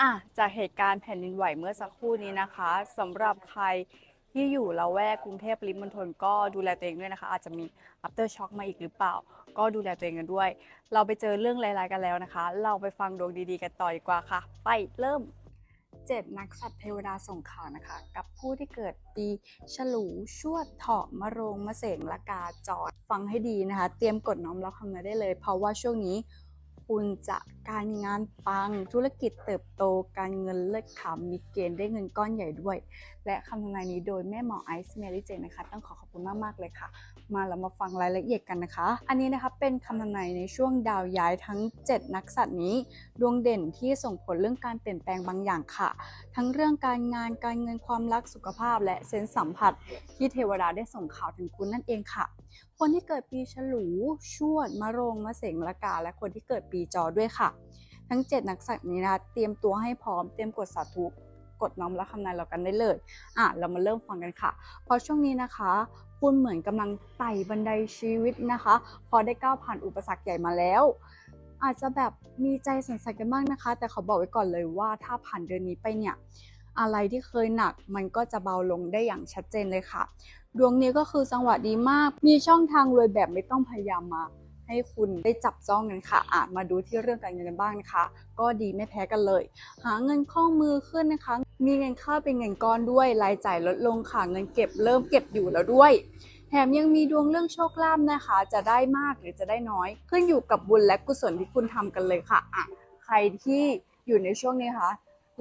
อะจากเหตุการณ์แผ่นดินไหวเมื่อสักครู่นี้นะคะสำหรับใครที่อยู่ละแวกกรุงเทพปริมณฑลก็ดูแลตัวเองด้วยนะคะ อาจจะมี after shock มาอีกหรือเปล่า ก็ดูแลตัวเองกันด้วย เราไปเจอเรื่องรายๆกันแล้วนะคะ เราไปฟังดวงดีๆกันต่อดีกว่าค่ะ ไปเริ่มเจ็ดนักสัตว์เทวดาส่งข่าวนะคะ กับผู้ที่เกิดปีฉลูชวดเถาะมะโรงมะเสงละกาจอดฟังให้ดีนะคะ เตรียมกดน้อมรับคำนั้นได้เลย เพราะว่าช่วงนี้คุณจะ การงานปัง ธุรกิจเติบโต การเงินเลิศขำมีเกณฑ์ได้เงินก้อนใหญ่ด้วย และคำทำนายนี้โดยแม่หมอไอซ์เมลี่เจนนะคะ ต้องขอขอบคุณมาก ๆ เลยค่ะ มาเรามาฟังรายละเอียดกันนะคะ อันนี้นะคะเป็นคำทำนายในช่วงดาวย้ายทั้ง 7 นักสัตว์นี้ ดวงเด่นที่ส่งผลเรื่องการเปลี่ยนแปลงบางอย่างค่ะ ทั้งเรื่องการงานการเงินความรักสุขภาพ และเซนส์สัมผัส ที่เทวดาได้ส่งข่าวถึงคุณนั่นเองค่ะคนที่เกิดปีฉลู ชวด มะโรง มะเสงละกา และคนที่เกิดปีจอด้วยค่ะทั้ง 7 นักสัตว์นี้นะคะเตรียมตัวให้พร้อมเตรียมกดสาธุกดน้อมรับคำนายเรากันได้เลยอะเรามาเริ่มฟังกันค่ะเพราะช่วงนี้นะคะคุณเหมือนกำลังไต่บันไดชีวิตนะคะ พอได้ก้าวผ่านอุปสรรคใหญ่มาแล้ว อาจจะแบบมีใจสั่นๆกันบ้างนะคะ แต่เขาบอกไว้ก่อนเลยว่าถ้าผ่านเดือนนี้ไปเนี่ยอะไรที่เคยหนักมันก็จะเบาลงได้อย่างชัดเจนเลยค่ะ ดวงนี้ก็คือจังหวะดีมาก มีช่องทางรวยแบบไม่ต้องพยายามมา ให้คุณได้จับจ้องกันค่ะอาจมาดูที่เรื่องการเงินกันบ้างนะคะ ก็ดีไม่แพ้กันเลย หาเงินคล่องมือขึ้นนะคะ มีเงินเข้าเป็นเงินก้อนด้วยรายจ่ายลดลงค่ะเงินเก็บเริ่มเก็บอยู่แล้วด้วยแถมยังมีดวงเรื่องโชคลาภนะคะ จะได้มากหรือจะได้น้อย ขึ้นอยู่กับบุญและกุศลที่คุณทำกันเลยค่ะอะใครที่อยู่ในช่วงนี้คะ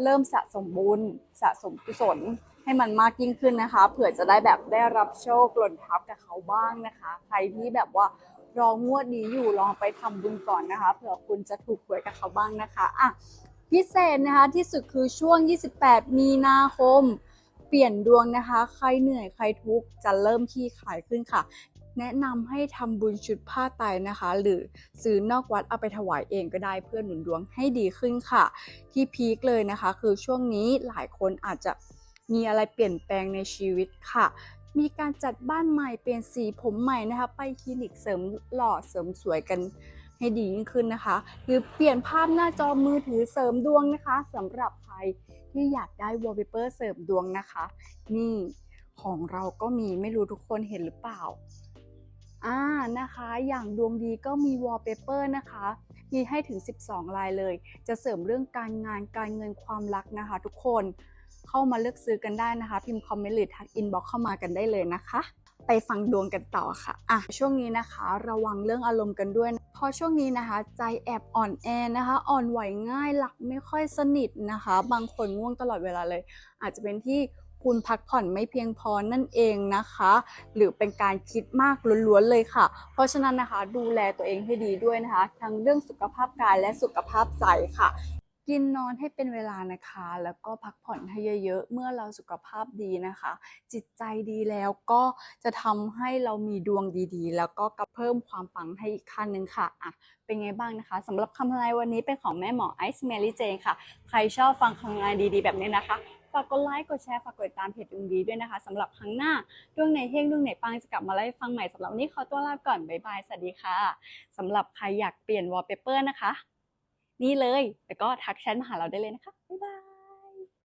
เริ่มสะสมบุญสะสมกุศลให้มันมากยิ่งขึ้นนะคะ เผื่อจะได้แบบได้รับโชคหล่นทับกับเขาบ้างนะคะ ใครที่แบบว่า รองวดนี้อยู่ลองไปทำบุญก่อนนะคะเผื่อคุณจะถูกหวยกับเขาบ้างนะคะอะพิเศษนะคะที่สุดคือช่วง 28 มีนาคม เปลี่ยนดวงนะคะ ใครเหนื่อยใครทุกข์จะเริ่มขี้ขายขึ้นค่ะ แนะนำให้ทำบุญชุดผ้าไตรนะคะ หรือซื้อนอกวัดเอาไปถวายเองก็ได้เพื่อหนุนดวงให้ดีขึ้นค่ะ ที่พีคเลยนะคะ คือช่วงนี้หลายคนอาจจะมีอะไรเปลี่ยนแปลงในชีวิตค่ะ มีการจัดบ้านใหม่เปลี่ยนสีผมใหม่นะคะ ไปคลินิกเสริมหล่อเสริมสวยกันให้ดียิ่งขึ้นนะคะ หรือเปลี่ยนภาพหน้าจอมือถือเสริมดวงนะคะสำหรับใครที่อยากได้วอลเปเปอร์เสริมดวงนะคะ นี่ของเราก็มีไม่รู้ทุกคนเห็นหรือเปล่าอ่านะคะ อย่างดวงดีก็มีวอลเปเปอร์นะคะ มีให้ถึง 12 ลายเลย จะเสริมเรื่องการงานการเงินความรักนะคะ ทุกคน เข้ามาเลือกซื้อกันได้นะคะ พิมพ์คอมเมนต์หรือทักอินบ็อกเข้ามากันได้เลยนะคะไปฟังดวงกันต่อค่ะ อะ ช่วงนี้นะคะ ระวังเรื่องอารมณ์กันด้วยนะเพราะช่วงนี้นะคะ ใจแอบอ่อนแอนะคะ อ่อนไหวง่ายหลับไม่ค่อยสนิทนะคะ บางคนง่วงตลอดเวลาเลย อาจจะเป็นที่คุณพักผ่อนไม่เพียงพอนั่นเองนะคะ หรือเป็นการคิดมากล้วนๆเลยค่ะ เพราะฉะนั้นนะคะดูแลตัวเองให้ดีด้วยนะคะ ทั้งเรื่องสุขภาพกายและสุขภาพใจค่ะ กินนอนให้เป็นเวลานะคะ แล้วก็พักผ่อนให้เยอะๆ เมื่อเราสุขภาพดีนะคะ จิตใจดีแล้วก็จะทำให้เรามีดวงดีๆ แล้วก็กระเพิ่มความปังให้อีกขั้นหนึ่งค่ะอะ เป็นไงบ้างนะคะสำหรับคำทำนายวันนี้เป็นของแม่หมอไอซ์เมลี่เจนค่ะ ใครชอบฟังคำทำนายดีๆ แบบนี้นะคะฝากกดไลค์ กดแชร์ ฝากกดติดตามเพจดวงดีด้วยนะคะสำหรับครั้งหน้าดวงไหนเฮงดวงไหนปังจะกลับมาเล่าให้ฟังใหม่สำหรับวันนี้ขอตัวลาไปก่อน บ๊ายบาย สวัสดีค่ะสำหรับใครอยากเปลี่ยนวอลเปเปอร์นะคะ นี่เลย แล้วก็ทักแชทมาหาเราได้เลยนะคะ บ๊ายบาย